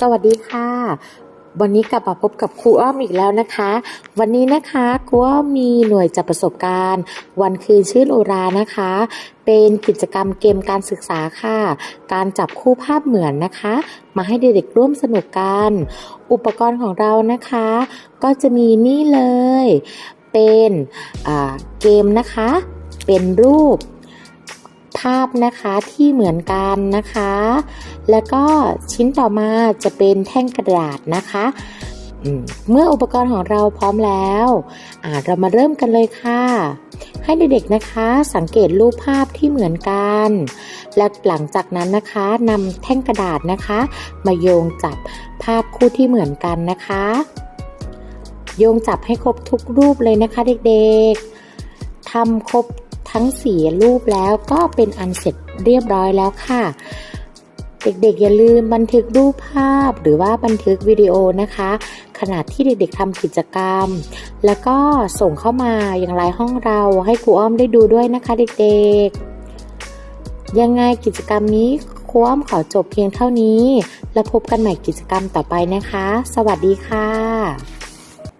สวัสดีค่ะ วันนี้กลับมาพบกับครูอ้อมอีกแล้วนะคะ วันนี้นะคะครูอ้อมมีหน่วยจับประสบการณ์ วันคืนชื่นอุรานะคะ เป็นกิจกรรมเกมการศึกษาค่ะ การจับคู่ภาพเหมือนนะคะ มาให้เด็กๆร่วมสนุกกัน อุปกรณ์ของเรานะคะ ก็จะมีนี่เลย เป็นเกมนะคะ เป็นรูป ภาพนะคะที่เหมือนกันนะคะ แล้วก็ชิ้นต่อมาจะเป็นแท่งกระดาษนะคะมเมื่ออุปกรณ์ของเราพร้อมแล้วเรามาเริ่มกันเลยค่ะ ให้เด็กๆนะคะสังเกตรูปภาพที่เหมือนกัน และหลังจากนั้นนะคะนำแท่งกระดาษนะคะ มาโยงจับภาพคู่ที่เหมือนกันนะคะ โยงจับให้ครบทุกรูปเลยนะคะเด็กๆทำครบ ทั้งสีรูปแล้วก็เป็นอันเสร็จเรียบร้อยแล้วค่ะ เด็กๆ อย่าลืมบันทึกรูปภาพหรือว่าบันทึกวิดีโอนะคะ ขณะที่เด็กๆทำกิจกรรม แล้วก็ส่งเข้ามาอย่างไรห้องเราให้ครูอ้อมได้ดูด้วยนะคะเด็กๆ ยังไงกิจกรรมนี้ครูอ้อมขอจบเพียงเท่านี้ แล้วพบกันใหม่กิจกรรมต่อไปนะคะ สวัสดีค่ะ